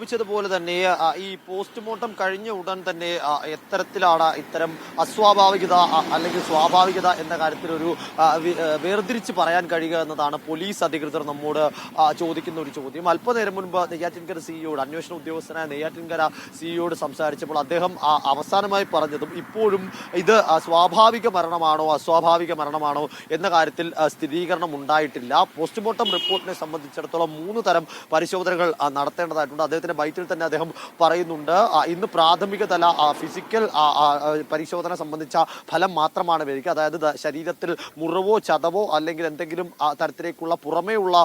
പോലെ തന്നെ ഈ പോസ്റ്റ്മോർട്ടം കഴിഞ്ഞ ഉടൻ തന്നെ എത്തരത്തിലാണ് ഇത്തരം അസ്വാഭാവികത അല്ലെങ്കിൽ സ്വാഭാവികത എന്ന കാര്യത്തിൽ ഒരു വേർതിരിച്ച് പറയാൻ കഴിയുക എന്നതാണ് പോലീസ് അധികൃതർ നമ്മോട് ചോദിക്കുന്ന ഒരു ചോദ്യം. അല്പനേരം മുൻപ് നെയ്യാറ്റിൻകര സിഇയോട് അന്വേഷണ ഉദ്യോഗസ്ഥനായ നെയ്യാറ്റിൻകര സിഇയോട് സംസാരിച്ചപ്പോൾ അദ്ദേഹം അവസാനമായി പറഞ്ഞതും ഇപ്പോഴും ഇത് സ്വാഭാവിക മരണമാണോ അസ്വാഭാവിക മരണമാണോ എന്ന കാര്യത്തിൽ സ്ഥിരീകരണം ഉണ്ടായിട്ടില്ല. പോസ്റ്റ്മോർട്ടം റിപ്പോർട്ടിനെ സംബന്ധിച്ചിടത്തോളം മൂന്ന് തരം പരിശോധനകൾ നടത്തേണ്ടതായിട്ടുണ്ട്. നടത്തേണ്ടതായിട്ടുണ്ട് അദ്ദേഹത്തിന്റെ ബൈറ്റിൽ തന്നെ അദ്ദേഹം പറയുന്നുണ്ട്. ഇന്ന് പ്രാഥമിക തല ഫിസിക്കൽ പരിശോധന സംബന്ധിച്ച ഫലം മാത്രമാണ് വരിക. അതായത് ശരീരത്തിൽ മുറിവോ ചതവോ അല്ലെങ്കിൽ എന്തെങ്കിലും തരത്തിലേക്കുള്ള പുറമേയുള്ള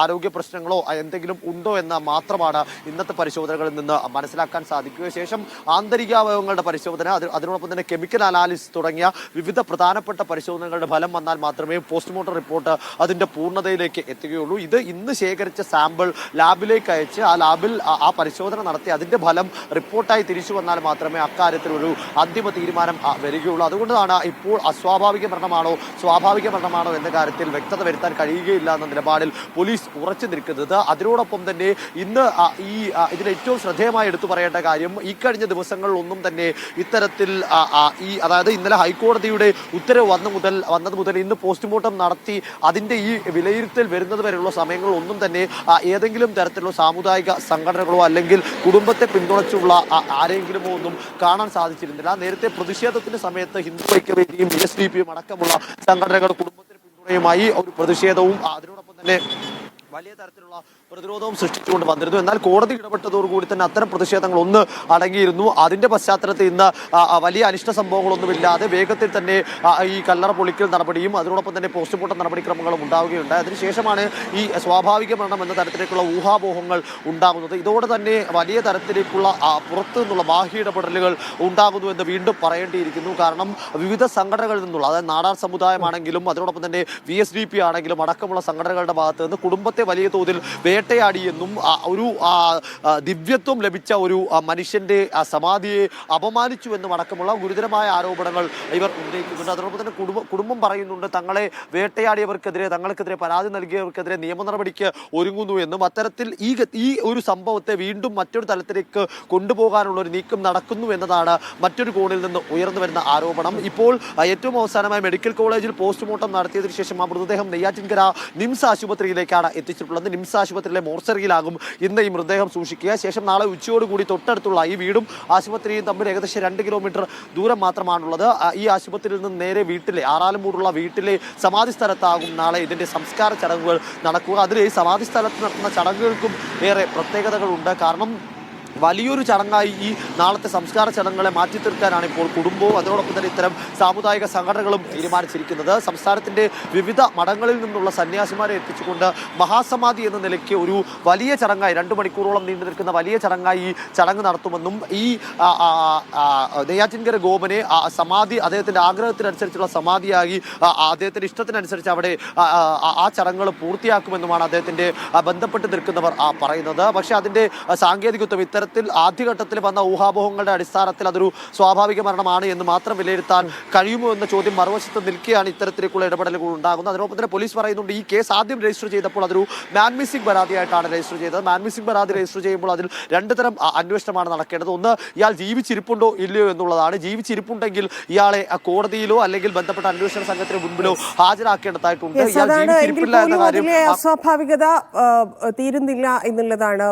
ആരോഗ്യ പ്രശ്നങ്ങളോ എന്തെങ്കിലും ഉണ്ടോ എന്ന് മാത്രമാണ് ഇന്നത്തെ പരിശോധനകളിൽ നിന്ന് മനസ്സിലാക്കാൻ സാധിക്കുക. ശേഷം ആന്തരികാവയവങ്ങളുടെ പരിശോധന അത് അതിനോടൊപ്പം തന്നെ കെമിക്കൽ അനാലിസിസ് തുടങ്ങിയ വിവിധ പ്രധാനപ്പെട്ട പരിശോധനകളുടെ ഫലം വന്നാൽ മാത്രമേ പോസ്റ്റ്മോർട്ടം റിപ്പോർട്ട് അതിന്റെ പൂർണതയിലേക്ക് എത്തുകയുള്ളൂ. ഇത് ഇന്ന് ശേഖരിച്ച സാമ്പിൾ ലാബിലേക്ക് അയച്ച് ആ ലാബിൽ ആ- പരിശോധന നടത്തി അതിന്റെ ഫലം റിപ്പോർട്ടായി തിരിച്ചു വന്നാൽ മാത്രമേ അക്കാര്യത്തിൽ ഒരു അന്തിമ തീരുമാനം വരികയുള്ളൂ. അതുകൊണ്ടാണ് ഇപ്പോൾ അസ്വാഭാവിക മരണമാണോ സ്വാഭാവിക മരണമാണോ എന്ന കാര്യത്തിൽ വ്യക്തത വരുത്താൻ കഴിയുകയില്ല എന്ന നിലപാടിൽ പോലീസ് ഉറച്ചു നിൽക്കുന്നത്. അതിനോടൊപ്പം തന്നെ ഇന്ന് ഈ ഇതിൽ ഏറ്റവും ശ്രദ്ധേയമായി എടുത്തു പറയേണ്ട കാര്യം ഈ കഴിഞ്ഞ ദിവസങ്ങളിലൊന്നും തന്നെ ഇത്തരത്തിൽ ഈ അതായത് ഇന്നലെ ഹൈക്കോടതിയുടെ ഉത്തരവ് വന്ന മുതൽ വന്നത് മുതൽ ഇന്ന് പോസ്റ്റ്മോർട്ടം നടത്തി അതിന്റെ ഈ വിലയിരുത്തൽ വരുന്നത് വരെയുള്ള സമയങ്ങളിൽ ഒന്നും തന്നെ ഏതെങ്കിലും തരത്തിലുള്ള സാമുദായിക സംഘടനകളോ അല്ലെങ്കിൽ കുടുംബത്തെ പിന്തുണച്ചുള്ള ആരെങ്കിലുമോ ഒന്നും കാണാൻ സാധിച്ചിരുന്നില്ല. നേരത്തെ പ്രതിഷേധത്തിന്റെ സമയത്ത് ഹിന്ദു ഐക്യവേദിയും എസ് ഡി പിയും അടക്കമുള്ള സംഘടനകൾ കുടുംബത്തിന് പിന്തുണയുമായി ഒരു പ്രതിഷേധവും അതിനോടൊപ്പം തന്നെ വലിയ തരത്തിലുള്ള പ്രതിരോധവും സൃഷ്ടിച്ചുകൊണ്ട് വന്നിരുന്നു. എന്നാൽ കോടതി ഇടപെട്ടതോടുകൂടി തന്നെ അത്തരം പ്രതിഷേധങ്ങൾ ഒന്ന് അടങ്ങിയിരുന്നു. അതിന്റെ പശ്ചാത്തലത്തിൽ ഇന്ന് വലിയ അനിഷ്ട സംഭവങ്ങളൊന്നുമില്ലാതെ വേഗത്തിൽ തന്നെ ഈ കല്ലറ പൊളിക്കൽ നടപടിയും അതിനോടൊപ്പം തന്നെ പോസ്റ്റ്മോർട്ടം നടപടിക്രമങ്ങളും ഉണ്ടാവുകയുണ്ടായി. അതിനുശേഷമാണ് ഈ സ്വാഭാവിക മരണം എന്ന തരത്തിലേക്കുള്ള ഊഹാപോഹങ്ങൾ ഉണ്ടാകുന്നത് ഇതോടെ തന്നെ വലിയ തരത്തിലേക്കുള്ള പുറത്തു നിന്നുള്ള ബാഹ്യ ഇടപെടലുകൾ ഉണ്ടാകുന്നു എന്ന് വീണ്ടും പറയേണ്ടിയിരിക്കുന്നു. കാരണം വിവിധ സംഘടനകളിൽ നിന്നുള്ള അതായത് നാടാർ സമുദായമാണെങ്കിലും അതിനോടൊപ്പം തന്നെ വി എസ് ഡി പി ആണെങ്കിലും അടക്കമുള്ള സംഘടനകളുടെ ഭാഗത്ത് നിന്ന് കുടുംബത്തെ വലിയ തോതിൽ വേട്ടയാടിയെന്നും ഒരു ദിവ്യത്വം ലഭിച്ച ഒരു മനുഷ്യന്റെ സമാധിയെ അപമാനിച്ചു എന്നും അടക്കമുള്ള ഗുരുതരമായ ആരോപണങ്ങൾ ഇവർ ഉന്നയിക്കുന്നുണ്ട്. അതോടൊപ്പം തന്നെ കുടുംബം കുടുംബം പറയുന്നുണ്ട് തങ്ങളെ വേട്ടയാടിയവർക്കെതിരെ തങ്ങൾക്കെതിരെ പരാതി നൽകിയവർക്കെതിരെ നിയമ നടപടിക്ക് ഒരുങ്ങുന്നു എന്നും അത്തരത്തിൽ ഈ ഈ ഒരു സംഭവത്തെ വീണ്ടും മറ്റൊരു തലത്തിലേക്ക് കൊണ്ടുപോകാനുള്ള ഒരു നീക്കം നടക്കുന്നു എന്നതാണ് മറ്റൊരു കോണിൽ നിന്ന് ഉയർന്നു വരുന്ന ആരോപണം. ഇപ്പോൾ ഏറ്റവും അവസാനമായി മെഡിക്കൽ കോളേജിൽ പോസ്റ്റ്മോർട്ടം നടത്തിയതിനു ശേഷം ആ മൃതദേഹം നെയ്യാറ്റിൻകര നിംസ് ആശുപത്രിയിലേക്കാണ് എത്തിച്ചിട്ടുള്ളത് നിംസ് ആശുപത്രിയിലെ മോർച്ചറിയിലാകും ഇന്ന് ഈ മൃതദേഹം സൂക്ഷിക്കുക. ശേഷം നാളെ ഉച്ചയോടുകൂടി തൊട്ടടുത്തുള്ള ഈ വീടും ആശുപത്രിയും തമ്മിൽ ഏകദേശം രണ്ട് കിലോമീറ്റർ ദൂരം മാത്രമാണുള്ളത്. ഈ ആശുപത്രിയിൽ നിന്ന് നേരെ വീട്ടിലെ ആറാലുമൂടുള്ള വീട്ടിലെ സമാധി സ്ഥലത്താകും നാളെ ഇതിന്റെ സംസ്കാര ചടങ്ങുകൾ നടക്കുക. അതിൽ ഈ സമാധി സ്ഥലത്ത് നടത്തുന്ന ചടങ്ങുകൾക്കും ഏറെ പ്രത്യേകതകളുണ്ട്. കാരണം വലിയൊരു ചടങ്ങായി ഈ നാളത്തെ സംസ്കാര ചടങ്ങുകളെ മാറ്റി തീർക്കാനാണ് ഇപ്പോൾ കുടുംബവും അതോടൊപ്പം തന്നെ ഇത്തരം സാമുദായിക സംഘടനകളും തീരുമാനിച്ചിരിക്കുന്നത്. സംസ്ഥാനത്തിന്റെ വിവിധ മഠങ്ങളിൽ നിന്നുള്ള സന്യാസിമാരെ എത്തിച്ചുകൊണ്ട് മഹാസമാധി എന്ന നിലയ്ക്ക് ഒരു വലിയ ചടങ്ങായി രണ്ട് മണിക്കൂറോളം നീണ്ടു നിൽക്കുന്ന വലിയ ചടങ്ങായി ഈ ചടങ്ങ് നടത്തുമെന്നും ഈ നെയ്യാറ്റിൻകര ഗോപനെ സമാധി അദ്ദേഹത്തിന്റെ ആഗ്രഹത്തിനനുസരിച്ചുള്ള സമാധിയായി അദ്ദേഹത്തിന്റെ ഇഷ്ടത്തിനനുസരിച്ച് അവിടെ ആ, ചടങ്ങുകൾ പൂർത്തിയാക്കുമെന്നുമാണ് അദ്ദേഹത്തിന്റെ ആ, ബന്ധപ്പെട്ട് നിൽക്കുന്നവർ പറയുന്നത്. പക്ഷേ അതിന്റെ ആ, സാങ്കേതികത്വം ഇത്തരത്തിൽ ആദ്യഘട്ടത്തിൽ വന്ന ഊഹാപോഹങ്ങളുടെ അടിസ്ഥാനത്തിൽ അതൊരു സ്വാഭാവിക മരണമാണ് എന്ന് മാത്രം വിലയിരുത്താൻ കഴിയുമോ എന്ന ചോദ്യം മറുവശത്ത് നിൽക്കുകയാണ് ഇത്തരത്തിലേക്കുള്ള ഇടപെടലുകൾ ഉണ്ടാകുന്നത്. അതിനൊപ്പം തന്നെ പോലീസ് പറയുന്നുണ്ട് ഈ കേസ് ആദ്യം രജിസ്റ്റർ ചെയ്തപ്പോൾ അതൊരു മാൻ മിസ്സിംഗ് പരാതിയായിട്ടാണ് രജിസ്റ്റർ ചെയ്തത്. മാൻ മിസ്സിംഗ് പരാതി രജിസ്റ്റർ ചെയ്യുമ്പോൾ അതിൽ രണ്ട് തരം അന്വേഷണമാണ് നടക്കേണ്ടത്. ഒന്ന് ഇയാൾ ജീവിച്ചിരിപ്പുണ്ടോ ഇല്ലയോ എന്നുള്ളതാണ്. ജീവിച്ചിരിപ്പുണ്ടെങ്കിൽ ഇയാളെ കോടതിയിലോ അല്ലെങ്കിൽ ബന്ധപ്പെട്ട അന്വേഷണ സംഘത്തിന് മുൻപിലോ ഹാജരാക്കേണ്ടതായിട്ടുണ്ട്. അസ്വാഭാവികത തീരുന്നില്ല എന്നുള്ളതാണ്